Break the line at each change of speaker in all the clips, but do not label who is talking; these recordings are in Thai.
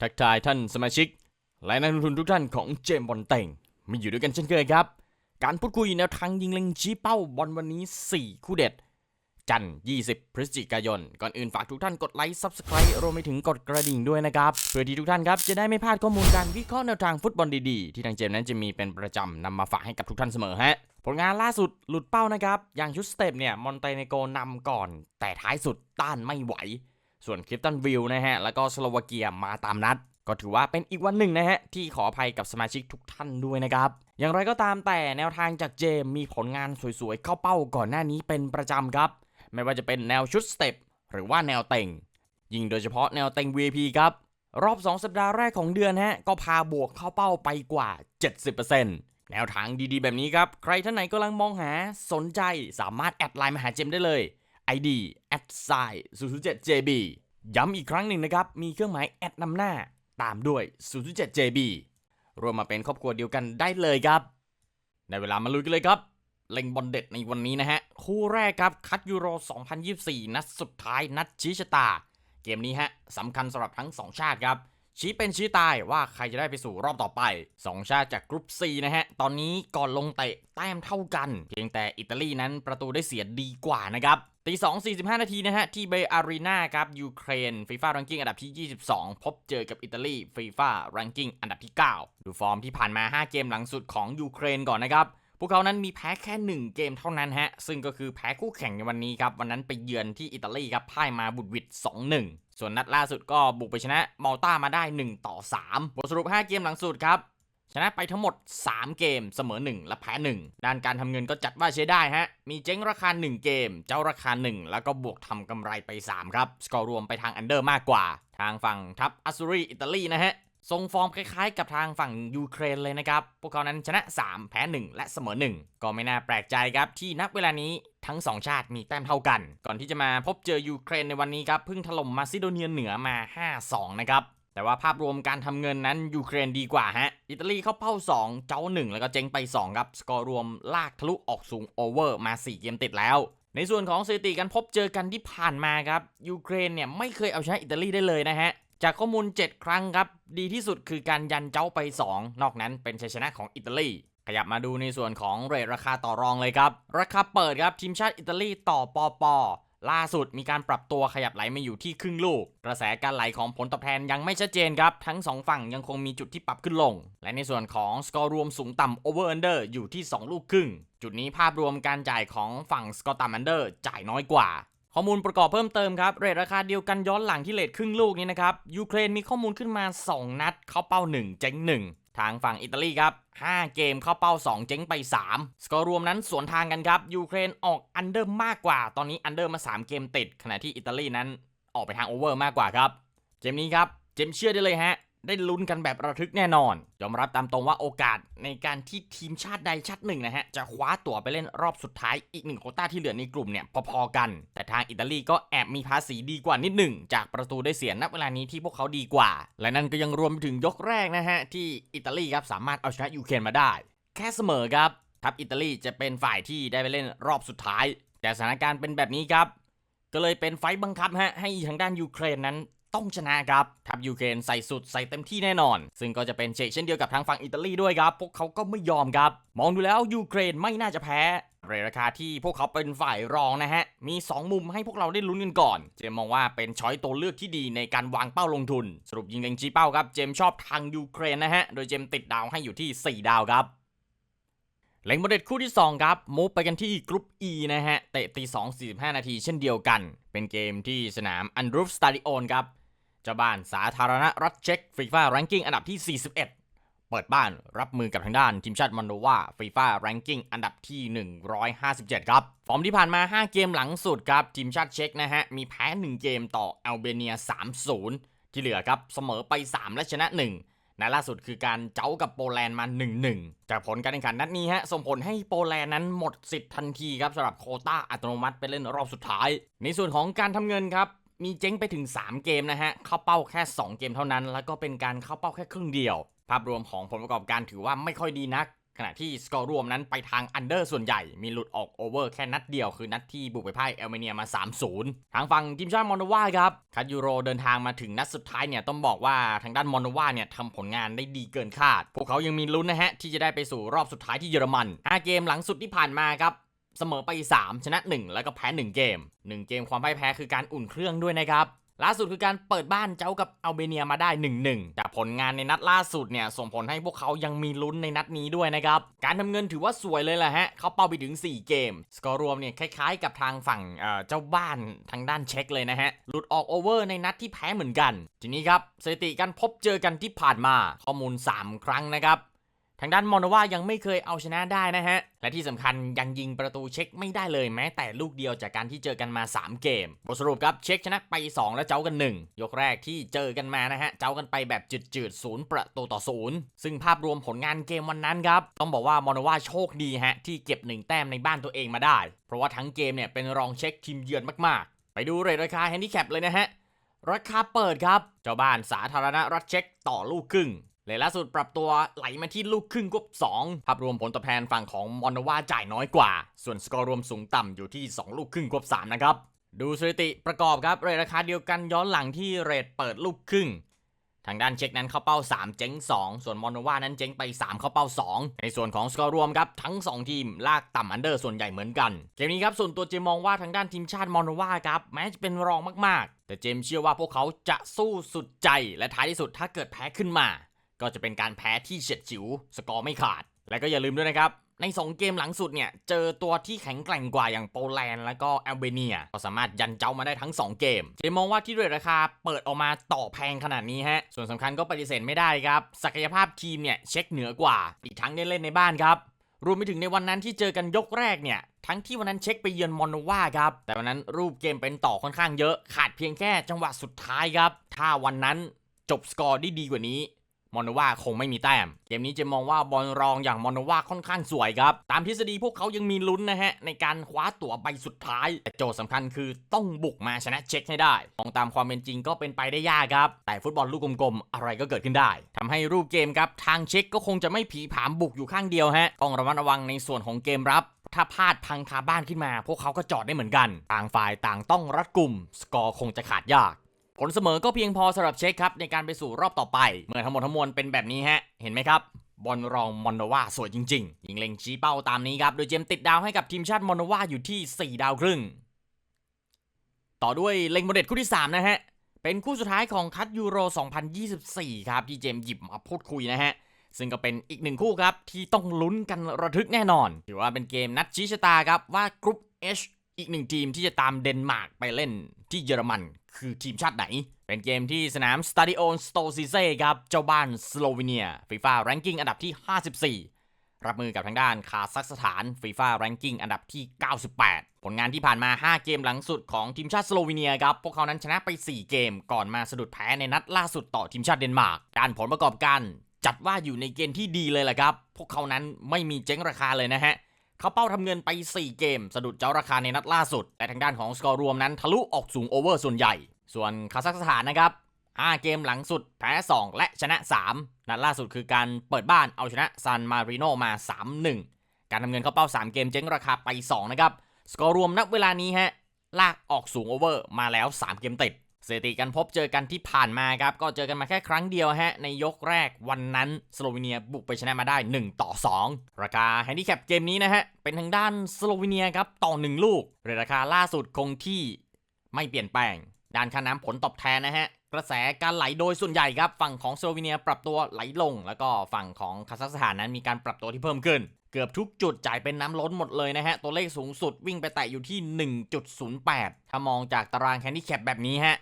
ทักทายท่านสมาชิก และนักลงทุนทุกท่านของเจมบอลเต่งมาอยู่ด้วยกันเช่นเคยครับ การพูดคุยแนวทางยิงเล็งชี้เป้าบอลวันนี้ 4 คู่เด็ด จันทร์20 พฤศจิกายน ก่อนอื่นฝากทุกท่านกดไลค์ Subscribe รวมไปถึงกดกระดิ่งด้วยนะครับ เพื่อที่ทุกท่านครับจะได้ไม่พลาดข้อมูลการวิเคราะห์แนวทางฟุตบอลดีๆ ที่ทางเจมนั้นจะมีเป็นประจำนำมาฝากให้กับทุกท่านเสมอฮะผลงานล่าสุดหลุดเป้านะครับอย่างชุดสเต็ปเนี่ยมอนเตเนโกนำก่อน แต่ท้ายสุดต้านไม่ไหว ส่วนคลิฟตันวิลนะฮะ แล้วก็สโลวาเกียมาตามนัด ก็ถือว่าเป็นอีกวันหนึ่งนะฮะ ที่ขออภัยกับสมาชิกทุกท่านด้วยนะครับ อย่างไรก็ตามแต่แนวทางจากเจมมีผลงานสวยๆ เข้าเป้าก่อนหน้านี้เป็นประจำครับ ไม่ว่าจะเป็นแนวชุดสเต็ปหรือว่าแนวเต็งยิ่งโดยเฉพาะแนวเต็ง VIP ครับ รอบ 2 สัปดาห์แรกของเดือนฮะก็พาบวกเข้าเป้าไปกว่า 70%แนวทางดีๆ แบบนี้ครับ ใครท่านไหนกำลังมองหาสนใจสามารถแอดไลน์มาหาเจมส์ได้เลย ID a d s i 0 7 JB ย้ำอีกครั้งหนึ่งนะครับ มีเครื่องหมายแอดนำหน้า ตามด้วย0 7 JB รวมมาเป็นครอบครัวเดียวกันได้เลยครับ ในเวลามาลุยกันเลยครับ เล็งบอลเด็ดในวันนี้นะฮะ คู่แรกครับ คัดยูโร 2024 นัดสุดท้ายนัดชี้ชะตา เกมนี้ฮะสำคัญสำหรับทั้ง 2 ชาติครับชี้เป็นชี้ตายว่าใครจะได้ไปสู่รอบต่อไป 2 ชาติจากกรุ๊ป C นะฮะ ตอนนี้ก่อนลงเตะแต้มเท่ากัน เพียงแต่อิตาลีนั้นประตูได้เสียดีกว่านะครับ ตี2 45นาทีนะฮะ ที่เบอารีนาครับ ยูเครนฟีฟ่ารังกิ้งอันดับที่ 22 พบเจอกับอิตาลีฟีฟ่ารังกิ้งอันดับที่ 9 ดูฟอร์มที่ผ่านมา 5 เกมหลังสุดของยูเครนก่อนนะครับ พวกเขานั้นมีแพ้แค่ 1 เกมเท่านั้นฮะ ซึ่งก็คือแพ้คู่แข่งในวันนี้ครับ วันนั้นไปเยือนที่อิตาลีครับพ่ายมาบุดวิด 2-1 ส่วนนัดล่าสุดก็บุกไปชนะมอลตามาได้ 1 ต่อ3บทสรุป 5 เกมหลังสุดครับ ชนะไปทั้งหมด 3 เกมเสมอ 1 และแพ้ 1 ด้านการทำเงินก็จัดว่าใช้ได้ฮะ มีเจ๊งราคา 1 เกม เจ้าราคา 1 แล้วก็บวกทำกำไรไป 3 ครับ สกอร์รวมไปทางอันเดอร์มากกว่า ทางฝั่งทัพอัสซูรีอิตาลีนะฮะทรงฟอร์มคล้ายๆกับทางฝั่งยูเครนเลยนะครับ พวกเขานั้นชนะ 3 แพ้ 1 และเสมอ 1 ก็ไม่น่าแปลกใจครับที่นับเวลานี้ทั้ง 2 ชาติมีแต้มเท่ากัน ก่อนที่จะมาพบเจอยูเครนในวันนี้ครับเพิ่งถล่มมาซิโดเนียเหนือมา 5-2 นะครับ แต่ว่าภาพรวมการทำเงินนั้นยูเครนดีกว่าฮะ อิตาลีเข้าเป้า 2 เจ้า 1 แล้วก็เจ๊งไป 2 ครับ สกอร์รวมลากทะลุออกสูงโอเวอร์มา 4 เกมติดแล้ว ในส่วนของสถิติการพบเจอกันที่ผ่านมาครับ ยูเครนเนี่ยไม่เคยเอาชนะอิตาลีได้เลยนะฮะ จากข้อมูล 7 ครั้งครับ ดีที่สุดคือการยันเจ้าไป 2 นอกนั้นเป็นชัยชนะของอิตาลีขยับมาดูในส่วนของเรทราคาต่อรองเลยครับ ราคาเปิดครับทีมชาติอิตาลีต่อปอปอ ล่าสุดมีการปรับตัวขยับไหลมาอยู่ที่ครึ่งลูก กระแสการไหลของผลตอบแทนยังไม่ชัดเจนครับ ทั้ง 2 ฝั่งยังคงมีจุดที่ปรับขึ้นลง และในส่วนของสกอร์รวมสูงต่ำ over under อร์อยู่ที่ 2 ลูกครึ่ง จุดนี้ภาพรวมการจ่ายของฝั่งสกอร์ต่ำ under จ่ายน้อยกว่าข้อมูลประกอบเพิ่มเติมครับ เรทราคาเดียวกันย้อนหลังที่เลทครึ่งลูกนี้นะครับ ยูเครนมีข้อมูลขึ้นมา 2 นัด เข้าเป้า 1 เจ๊ง1 ทางฝั่งอิตาลีครับ 5 เกมเข้าเป้า 2 เจ๊งไป 3 สกอร์รวมนั้นสวนทางกันครับ ยูเครนออกอันเดอร์มากกว่า ตอนนี้อันเดอร์มา 3 เกมติด ขณะที่อิตาลีนั้นออกไปทางโอเวอร์มากกว่าครับ เกมนี้ครับ เจมส์เชื่อได้เลยฮะ ได้ลุ้นกันแบบระทึกแน่นอน ยอมรับตามตรงว่าโอกาสในการที่ทีมชาติใดชาติหนึ่งนะฮะ จะคว้าตั๋วไปเล่นรอบสุดท้ายอีกหนึ่งโคต้าที่เหลือในกลุ่มเนี่ยพอๆกัน แต่ทางอิตาลีก็แอบมีภาษีดีกว่านิดหนึ่งจากประตูได้เสียณเวลานี้ที่พวกเขาดีกว่า และนั่นก็ยังรวมไปถึงยกแรกนะฮะที่อิตาลีครับสามารถเอาชนะยูเครนมาได้ แค่เสมอครับทัพอิตาลีจะเป็นฝ่ายที่ได้ไปเล่นรอบสุดท้าย แต่สถานการณ์เป็นแบบนี้ครับก็เลยเป็นไฟบังคับฮะให้ทางด้านยูเครนนั้น ต้องชนะครับทัพยูเครนใส่สุดใส่เต็มที่แน่นอน ซึ่งก็จะเป็นเชกเช่นเดียวกับทางฝั่งอิตาลีด้วยครับ พวกเขาก็ไม่ยอมครับ มองดูแล้วยูเครนไม่น่าจะแพ้เรทราคาที่พวกเขาเป็นฝ่ายรองนะฮะ มี 2 มุมให้พวกเราได้ลุ้นกันก่อน เจมมองว่าเป็นช้อยตัวเลือกที่ดีในการวางเป้าลงทุน สรุปยิงเล็งจีเป้าครับ เจมชอบทางยูเครนนะฮะ โดยเจมติดดาวให้อยู่ที่ 4 ดาวครับเล็งบอลเด็ดคู่ที่ 2 ครับมูฟไปกันที่กรุ๊ป E นะฮะ เตะตี2 45 นาทีเช่นเดียวกัน เป็นเกมที่สนามอันดรูฟสตาดิโอนครับ เจ้าบ้านสาธารณรัฐเช็กฟีฟ่าแรงกิ้งอันดับที่ 41 เปิดบ้านรับมือกับทางด้านทีมชาติมอนโดวาฟีฟ่าแรงกิ้งอันดับที่ 157 ครับ ฟอร์มที่ผ่านมา 5 เกมหลังสุดครับ ทีมชาติเช็กนะฮะ มีแพ้ 1 เกมต่ออัลเบเนีย 3-0 ที่เหลือครับ เสมอไป 3 และชนะ1และล่าสุดคือการเจ้ากับโปแลนด์มา 1-1 จากผลการแข่งขันนัดนี้ฮะส่งผลให้โปแลนด์นั้นหมดสิทธิ์ทันทีครับสำหรับโคต้าอัตโนมัติไปเล่นรอบสุดท้าย ในส่วนของการทำเงินครับ มีเจ๊งไปถึง 3 เกมนะฮะ เข้าเป้าแค่ 2 เกมเท่านั้น แล้วก็เป็นการเข้าเป้าแค่ครึ่งเดียว ภาพรวมของผลประกอบการถือว่าไม่ค่อยดีนัก ขณะที่สกอร์รวมนั้นไปทางอันเดอร์ส่วนใหญ่ มีหลุดออกโอเวอร์แค่นัดเดียว คือนัดที่บุกไปพ่ายเอลเมเนียมา 3-0 ทางฝั่งทีมชาติมอนโดวาครับคัดยูโรเดินทางมาถึงนัดสุดท้ายเนี่ยต้องบอกว่าทางด้านมอนโดวาเนี่ยทำผลงานได้ดีเกินคาด พวกเขายังมีลุ้นนะฮะที่จะได้ไปสู่รอบสุดท้ายที่เยอรมัน5เกมหลังสุดที่ผ่านมาครับ เสมอไป 3 ชนะ 1 แล้วก็แพ้ 1 เกม 1 เกมความพ่ายแพ้คือการอุ่นเครื่องด้วยนะครับล่าสุดคือการเปิดบ้านเจ้ากับอัลเบเนียมาได้ 1-1 แต่ผลงานในนัดล่าสุดเนี่ยส่งผลให้พวกเขายังมีลุ้นในนัดนี้ด้วยนะครับ การทำเงินถือว่าสวยเลยแหละฮะ เขาเป้าไปถึง 4 เกม สกอร์รวมเนี่ยคล้ายๆกับทางฝั่งเอ่อเจ้าบ้านทางด้านเช็คเลยนะฮะ หลุดออกโอเวอร์ในนัดที่แพ้เหมือนกัน ทีนี้ครับสถิติการพบเจอกันที่ผ่านมาข้อมูล 3 ครั้งนะครับ ทางด้านมอนโนวายังไม่เคยเอาชนะได้นะฮะ และที่สำคัญยังยิงประตูเช็คไม่ได้เลยแม้แต่ลูกเดียวจากการที่เจอกันมา 3 เกม บทสรุปครับเช็คชนะไป 2 แล้วเจ้ากัน 1 ยกแรกที่เจอกันมานะฮะ เจ้ากันไปแบบจืดๆศูนย์ประตูต่อศูนย์ซึ่งภาพรวมผลงานเกมวันนั้นครับ ต้องบอกว่ามอนโนวาโชคดีฮะที่เก็บ 1 แต้มในบ้านตัวเองมาได้ เพราะว่าทั้งเกมเนี่ยเป็นรองเช็คทีมเยือนมากๆ ไปดูเรทราคาแฮนดิแคปเลยนะฮะราคาเปิดครับเจ้าบ้านสาธารณรัฐเช็คต่อลูกครึ่ง เลยล่าสุดปรับตัวไหลมาที่ลูกครึ่งกบ2ภาพรวมผลตอบแทนฝั่งของมอนโนวาจ่ายน้อยกว่า ส่วนสกอร์รวมสูงต่ำอยู่ที่ 2 ลูกครึ่งกบ3นะครับดูสถิติประกอบครับเรทราคาเดียวกันย้อนหลังที่เรทเปิดลูกครึ่ง ทางด้านเช็คนั้นเข้าเป้า 3 เจ๊ง 2 ส่วนมอนโนวานั้นเจ๊งไป 3 เข้าเป้า 2 ในส่วนของสกอร์รวมครับทั้ง 2 ทีมลากต่ำอันเดอร์ส่วนใหญ่เหมือนกัน เกมนี้ครับส่วนตัวเจมมองว่าทางด้านทีมชาติมอนโนวาครับแม้จะเป็นรองมากๆ แต่เจมเชื่อว่าพวกเขาจะสู้สุดใจและท้ายที่สุดถ้าเกิดแพ้ขึ้นมา ก็จะเป็นการแพ้ที่เฉียดฉิว สกอร์ไม่ขาด และก็อย่าลืมด้วยนะครับ ใน 2 เกมหลังสุดเนี่ย เจอตัวที่แข็งแกร่งกว่าอย่างโปแลนด์และก็แอลเบเนีย ก็สามารถยันเจ้ามาได้ทั้ง 2 เกมเจมองว่าที่เรทราคาเปิดออกมาต่อแพงขนาดนี้ฮะ ส่วนสำคัญก็ปฏิเสธไม่ได้ครับ ศักยภาพทีมเนี่ยเช็คเหนือกว่า อีกทั้งได้เล่นในบ้านครับรวมไปถึงในวันนั้นที่เจอกันยกแรกเนี่ย ทั้งที่วันนั้นเช็คไปเยือนมอนโนวาครับ แต่วันนั้นรูปเกมเป็นต่อค่อนข้างเยอะ ขาดเพียงแค่จังหวะสุดท้ายครับ ถ้าวันนั้นจบสกอร์ได้ดีกว่านี้ มอนวาคงไม่มีแต้ม เกมนี้จะมองว่าบอลรองอย่างมอนวาค่อนข้างสวยครับ ตามทฤษฎีพวกเขายังมีลุ้นนะฮะ ในการคว้าตั๋วใบสุดท้าย แต่โจทย์สำคัญคือต้องบุกมาชนะเช็คให้ได้ มองตามความเป็นจริงก็เป็นไปได้ยากครับ แต่ฟุตบอลลูกกลมๆ อะไรก็เกิดขึ้นได้ทำให้รูปเกมครับ ทางเช็คก็คงจะไม่ผีผามบุกอยู่ข้างเดียวฮะต้องระมัดระวังในส่วนของเกมรับถ้าพลาดพังคาบ้านขึ้นมา พวกเขาก็จอดได้เหมือนกัน ต่างฝ่ายต่างต้องรัดกุมสกอร์คงจะขาดยาก ผลเสมอก็เพียงพอสำหรับเช็คครับในการไปสู่รอบต่อไป เมื่อทั้งหมดทั้งมวลเป็นแบบนี้ฮะ เห็นไหมครับบอลรองมอนโนวาสวยจริงๆ ยิงเล็งชี้เป้าตามนี้ครับ โดยเจมติดดาวให้กับทีมชาติมอนโนวาอยู่ที่ 4 ดาวครึ่ง ต่อด้วยเล็งโมเดตคู่ที่ 3 นะฮะ เป็นคู่สุดท้ายของคัดยูโร 2024 ครับ ที่เจมหยิบมาพูดคุยนะฮะ ซึ่งก็เป็นอีกหนึ่งคู่ครับ ที่ต้องลุ้นกันระทึกแน่นอน ถือว่าเป็นเกมนัดชี้ชะตาครับว่ากรุ๊ป H อีกหนึ่งทีมที่จะตามเดนมาร์กไปเล่นที่เยอรมันคือทีมชาติไหน เป็นเกมที่สนามสตาดิโอสโตซิเซ่ครับเจ้าบ้านสโลวีเนียฟีฟ่าแรงกิ้งอันดับที่ 54 รับมือกับทางด้านคาซัคสถานฟีฟ่าแรงกิ้งอันดับที่ 98 ผลงานที่ผ่านมา 5 เกมหลังสุดของทีมชาติสโลวีเนียครับ พวกเขานั้นชนะไป 4 เกมก่อนมาสะดุดแพ้ในนัดล่าสุดต่อทีมชาติเดนมาร์กด้านผลประกอบการจัดว่าอยู่ในเกณฑ์ที่ดีเลยแหละครับ พวกเขานั้นไม่มีเจ๊งราคาเลยนะฮะ เขาเป้าทำเงินไป 4 เกม สะดุดเจ้าราคาในนัดล่าสุด แต่ทางด้านของสกอร์รวมนั้นทะลุออกสูงโอเวอร์ส่วนใหญ่ ส่วนคาซัคสถานนะครับ 5 เกมหลังสุดแพ้ 2 และชนะ 3 นัดล่าสุดคือการเปิดบ้านเอาชนะซันมาริโนมา 3-1 การทำเงินเข้าเป้า 3 เกมเจ๊งราคาไป 2 นะครับ สกอร์รวมนับเวลานี้ฮะลากออกสูงโอเวอร์มาแล้ว 3 เกมติด สถิติการพบเจอกันที่ผ่านมาครับ ก็เจอกันมาแค่ครั้งเดียวฮะ ในยกแรกวันนั้น สโลวีเนียบุกไปชนะมาได้ 1 ต่อ 2 ราคาแฮนดิแคปเกมนี้นะฮะ เป็นทางด้านสโลวีเนียครับต่อ 1 ลูกเรทราคาล่าสุดคงที่ไม่เปลี่ยนแปลง ด้านค่าน้ำผลตอบแทนนะฮะ กระแสการไหลโดยส่วนใหญ่ครับ ฝั่งของสโลวีเนียปรับตัวไหลลง แล้วก็ฝั่งของคาซัคสถานนั้นมีการปรับตัวที่เพิ่มขึ้นเกือบทุกจุดจ่ายเป็นน้ำล้นหมดเลยนะฮะ ตัวเลขสูงสุดวิ่งไปแตะอยู่ที่ 1.08 ถ้ามองจากตารางแฮนดิแคปแบบนี้ฮะ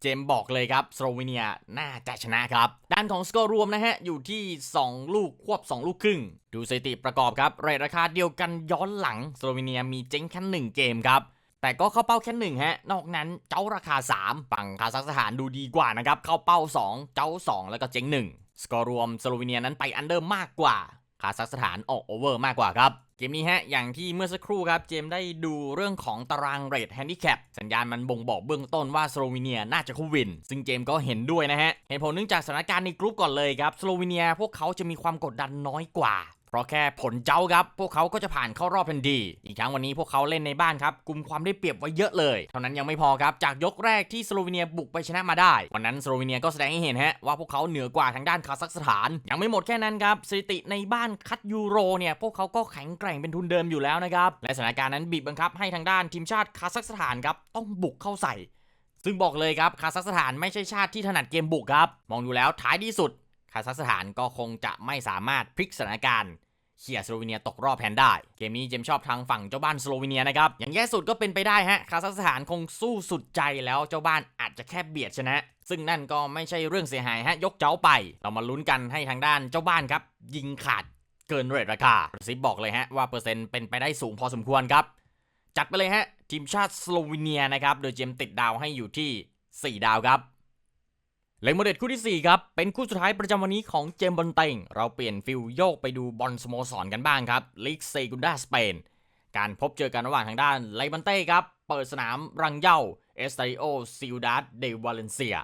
เจมบอกเลยครับสโลวีเนียน่าจะชนะครับ ด้านของสกอร์รวมนะฮะ อยู่ที่ 2 ลูกควบ 2 ลูกครึ่ง ดูสถิติประกอบครับเรทราคาเดียวกันย้อนหลังสโลวีเนียมีเจ๊งแค่หนึ่งเกมครับ แต่ก็เข้าเป้าแค่หนึ่งฮะ นอกนั้นเจ้าราคา 3 ฝั่งคาซัคสถานดูดีกว่านะครับ เข้าเป้า 2 เจ้า 2 แล้วก็เจ๊งหนึ่งสกอร์รวมสโลวีเนียนั้นไปอันเดอร์มากกว่า คาซัคสถานออกโอเวอร์มากกว่าครับ เกมนี้ฮะ อย่างที่เมื่อสักครู่ครับ เจมได้ดูเรื่องของตารางเรทแฮนดิแคปสัญญาณมันบ่งบอกเบื้องต้นว่าสโลวีเนียน่าจะคู่วิน ซึ่งเจมก็เห็นด้วยนะฮะ เหตุผลเนื่องจากสถานการณ์ในกรุ๊ปก่อนเลยครับ สโลวีเนียพวกเขาจะมีความกดดันน้อยกว่า ราะแค่ผลเจ้าครับ พวกเขาก็จะผ่านเข้ารอบทันทีอีกทั้งวันนี้พวกเขาเล่นในบ้านครับกลุ่มความได้เปรียบไว้เยอะเลย เท่านั้นยังไม่พอครับ จากยกแรกที่สโลวีเนียบุกไปชนะมาได้ วันนั้นสโลวีเนียก็แสดงให้เห็นฮะว่าพวกเขาเหนือกว่าทางด้านคาซัคสถาน ยังไม่หมดแค่นั้นครับสถิติในบ้านคัดยูโรเนี่ยพวกเขาก็แข็งแกร่งเป็นทุนเดิมอยู่แล้วนะครับและสถานการณ์นั้นบีบบังคับให้ทางด้านทีมชาติคาซัคสถานครับต้องบุกเข้าใส่ ซึ่งบอกเลยครับคาซัคสถานไม่ใช่ชาติที่ถนัดเกมบุกครับ มองดูแล้วท้ายที่สุดคาซัคสถานก็คงจะไม่สามารถพลิกสถานการณ์ เขี่ยสโลวีเนียตกรอบแทนได้ เกมนี้เจมชอบทางฝั่งเจ้าบ้านสโลวีเนียนะครับ อย่างแย่สุดก็เป็นไปได้ฮะ คาซัคสถานคงสู้สุดใจแล้วเจ้าบ้านอาจจะแค่เบียดชนะ ซึ่งนั่นก็ไม่ใช่เรื่องเสียหายฮะ ยกเจ้าไป เรามาลุ้นกันให้ทางด้านเจ้าบ้านครับ ยิงขาดเกินเรทราคาซิปบอกเลยฮะว่าเปอร์เซ็นต์เป็นไปได้สูงพอสมควรครับ จัดไปเลยฮะทีมชาติสโลวีเนียนะครับ โดยเจมติดดาวให้อยู่ที่ 4 ดาวครับ เลงโมเดตคู่ที่ 4 ครับ เป็นคู่สุดท้ายประจำวันนี้ของเจมบอลเต็ง เราเปลี่ยนฟิลโยกไปดูบอลสโมสรกันบ้างครับลีกเซกุนดาสเปน การพบเจอกันระหว่างทางด้านไลบันเต้ครับ เปิดสนามรังเย่าเอสตาริโอซิลดาดเดวาเลนเซีย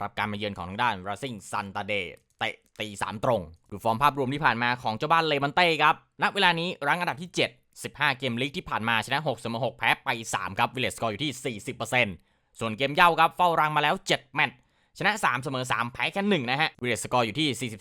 รับการมาเยือนของทางด้านราซิงซันตาเดเตะตี3ตรง ดูฟอร์มภาพรวมที่ผ่านมาของเจ้าบ้านเลบันเต้ครับ ณ เวลานี้รั้งอันดับที่ 7 15 เกมลีกที่ผ่านมาชนะ6เสมอ6แพ้ไป 3 ครับวิลเลสกอร์อยู่ที่ 40%ส่วนเกมเย่าครับเฝ้ารังมาแล้ว 7 แมตช์ ชนะ 3 เสมอ 3 แพ้แค่1นะฮะวิเลสกอร์อยู่ที่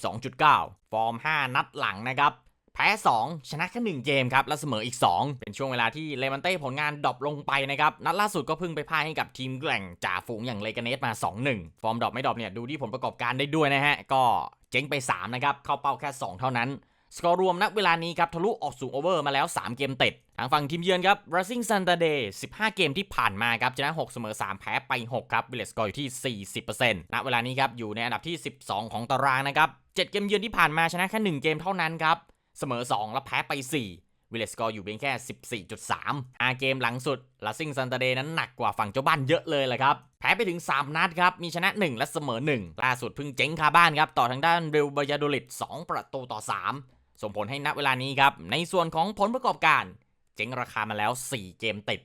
42.9 ฟอร์ม 5 นัดหลังนะครับแพ้ 2 ชนะแค่1เกมครับ และเสมออีก 2 เป็นช่วงเวลาที่เลมันเต้ผลงานดรอปลงไปนะครับ นัดล่าสุดก็เพิ่งไปพ่ายให้กับทีมแกล่งจ่าฝูงอย่างเลกาเนสมา 2-1 ฟอร์มดรอปไม่ดรอปเนี่ยดูที่ผลประกอบการได้ด้วยนะฮะก็เจ๊งไป 3 นะครับ เข้าเป้าแค่ 2 เท่านั้น สกอร์รวมณเวลานี้ครับทะลุออกสู่โอเวอร์มาแล้ว 3 เกมติดทางฝั่งทีมเยือนครับ Racing Santander 15 เกมที่ผ่านมาครับชนะ 6 เสมอ 3 แพ้ไป 6 ครับวิลเลสกอร์อยู่ที่ 40%ณเวลานี้ครับอยู่ในอันดับที่ 12 ของตารางนะครับ 7 เกมเยือนที่ผ่านมาชนะแค่ 1 เกมเท่านั้นครับ เสมอ 2 และแพ้ไป 4วิลเลสกอร์อยู่เพียงแค่ 14.3 5เกมหลังสุด Racing Santander นั้นหนักกว่าฝั่งเจ้าบ้านเยอะเลยแหละครับ แพ้ไปถึง 3 นัดครับ มีชนะ 1 และเสมอ 1 ล่าสุดเพิ่งเจ๊งคาบ้านครับ ต่อทางด้านเรลบายาโดลิด2ประตูต่อ 3 ส่งผลให้ณเวลานี้ครับ ในส่วนของผลประกอบการ เจ๊งราคามาแล้ว 4 เกมติด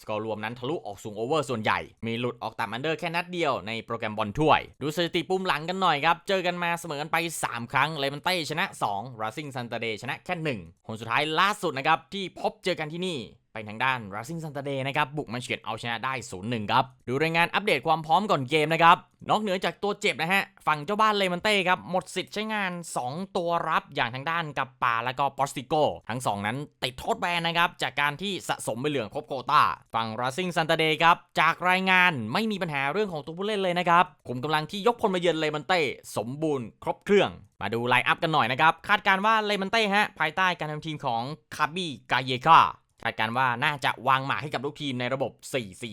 สกอร์รวมนั้นทะลุออกสูงโอเวอร์ส่วนใหญ่ มีหลุดออกต่ำอันเดอร์แค่นัดเดียวในโปรแกรมบอลถ้วย ดูสถิติปุ่มหลังกันหน่อยครับ เจอกันมาเสมอกันไป 3 ครั้งเลมันเต้ชนะ 2 Racing Santander ชนะแค่1คนสุดท้ายล่าสุดนะครับที่พบเจอกันที่นี่ไปทางด้าน Racing Santander นะครับบุกมาเฉือนเอาชนะได้ 0-1 ครับ ดูรายงานอัปเดตความพร้อมก่อนเกมนะครับนอกเหนือจากตัวเจ็บนะฮะ ฝั่งเจ้าบ้านเลมันเต้ครับ หมดสิทธิ์ใช้งาน 2 ตัวรับอย่างทางด้านกับปาและก็ปอสติโก ทั้ง 2 นั้นติดโทษแบนนะครับ จากการที่สะสมไปเหลืองครบโคตาฝั่ง Racing Santander ครับ จากรายงานไม่มีปัญหาเรื่องของตัวผู้เล่นเลยนะครับกลุ่มกำลังที่ยกพลมาเยือนเลมันเต้สมบูรณ์ครบเครื่องมาดูไลน์อัพกันหน่อยนะครับคาดการณ์ว่าเลมันเต้ฮะภายใต้การทำทีมของคาบี้กาเยคา คาดการว่าน่าจะวางหมากให้กับลูกทีมในระบบ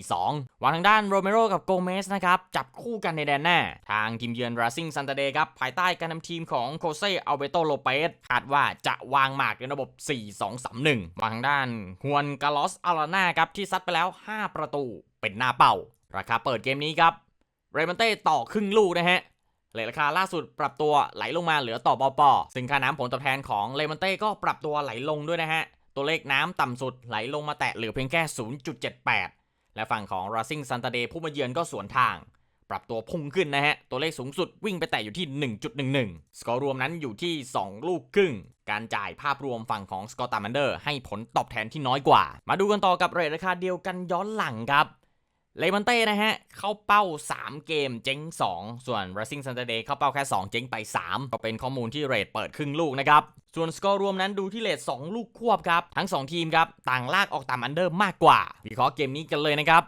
4-4-2 วางทางด้านโรเมโรกับโกเมสนะครับ จับคู่กันในแดนหน้า ทางทีมเยือน Racing Santander ครับ ภายใต้การนำทีมของโคเซอัลเบโตโลเปสคาดว่าจะวางหมากในระบบ 4-2-3-1 วางทางด้านฮวนกาลอสอารานาครับ ที่ซัดไปแล้ว 5 ประตูเป็นหน้าเป้า ราคาเปิดเกมนี้ครับเรมันเต้ต่อครึ่งลูกนะฮะเลทราคาล่าสุดปรับตัวไหลลงมาเหลือต่อปอปอซึ่งค่าน้ำผลตอบแทนของเลมันเต้ก็ปรับตัวไหลลงด้วยนะฮะ ตัวเลขน้ำต่ำสุดไหลลงมาแตะเหลือเพียงแค่ 0.78 และฝั่งของ Racing Santander ผู้มาเยือนก็สวนทาง ปรับตัวพุ่งขึ้นนะฮะ ตัวเลขสูงสุดวิ่งไปแตะอยู่ที่ 1.11 สกอร์รวมนั้นอยู่ที่ 2 ลูกครึ่ง การจ่ายภาพรวมฝั่งของสกอตแมนเดอร์ให้ผลตอบแทนที่น้อยกว่า มาดูกันต่อกับเรทราคาเดียวกันย้อนหลังครับ เลมันเต้นะฮะ เข้าเป้า 3 เกมเจ๊ง 2 ส่วน Racing Santander เข้าเป้าแค่ 2 เจ๊งไป 3 ก็เป็นข้อมูลที่เรทเปิดครึ่งลูกนะครับ ส่วนสกอร์รวมนั้นดูที่เรท2ลูกควบครับ ทั้ง 2 ทีมครับ ต่างลากออกตามอันเดอร์มากกว่าวิเคราะห์เกมนี้กันเลยนะครับ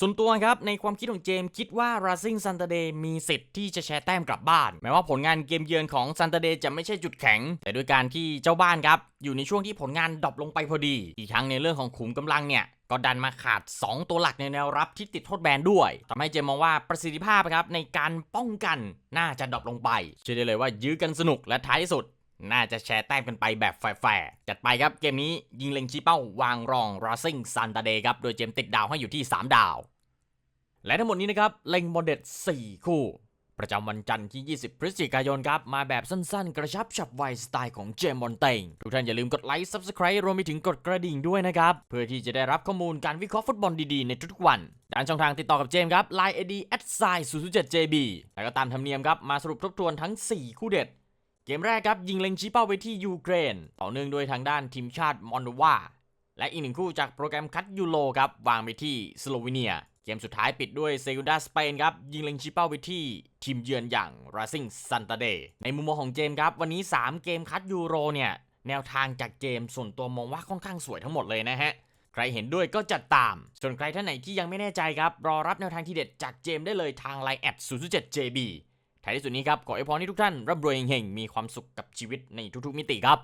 ส่วนตัวครับ ในความคิดของเจมคิดว่า Racing Santander มีสิทธิ์ที่จะแชร์แต้มกลับบ้าน แม้ว่าผลงานเกมเยือนของ Santander จะไม่ใช่จุดแข็ง แต่ด้วยการที่เจ้าบ้านครับอยู่ในช่วงที่ผลงานดรอปลงไปพอดี อีกทั้งในเรื่องของขุมกำลังเนี่ย ก็ดันมาขาด 2 ตัวหลักในแนวรับที่ติดโทษแบนด้วยทำให้เจมมองว่าประสิทธิภาพครับในการป้องกันน่าจะดรอปลงไปเชื่อได้เลยว่ายื้อกันสนุกและท้ายที่สุดน่าจะแชร์แต้มกันไปแบบแฟร์ๆจัดไปครับเกมนี้ยิงเล็งชี้เป้าวางรอง Racing Santander ครับ โดยเจมติดดาวให้อยู่ที่ 3 ดาว และทั้งหมดนี้นะครับ เล็งบอลเด็ด 4 คู่ ประจำวันจันทร์ที่ 20 พฤศจิกายนครับ มาแบบสั้นๆ กระชับฉับไวสไตล์ของเจมส์บอลเตงทุกท่านอย่าลืมกดไลค์ Subscribe รวมไปถึงกดกระดิ่งด้วยนะครับ เพื่อที่จะได้รับข้อมูลการวิเคราะห์ฟุตบอลดีๆ ในทุกๆวันทางช่องทางติดต่อกับเจมครับ Line ID 0 7 JB แล้วก็ตามธรรมเนียมครับ มาสรุปทบทวนทั้ง 4 คู่เด็ด เกมแรกครับยิงเล็งชี้เป้าไปที่ยูเครน ต่อเนื่องด้วยทางด้านทีมชาติมอนโดวาและอีกหนึ่งคู่จากโปรแกรมคัดยูโรครับวางไปที่สโลวีเนีย เกมสุดท้ายปิดด้วยเซกุดาสเปนครับ ยิงเล็งชี้เป้าไปที่ทีมเยือนอย่างราซิงซันตาเดในมุมมองของเจมส์ครับ วันนี้ 3 เกมคัดยูโรเนี่ย แนวทางจากเกมส่วนตัวมองว่าค่อนข้างสวยทั้งหมดเลยนะฮะ ใครเห็นด้วยก็จัดตาม ส่วนใครท่านไหนที่ยังไม่แน่ใจครับ รอรับแนวทางที่เด็ดจากเจมส์ได้เลยทาง Line แอด0 7 JB ท้ายที่สุดนี้ครับ ขออวยพรให้ทุกท่านร่ำรวยเฮงๆมีความสุขกับชีวิตในทุกๆมิติครับ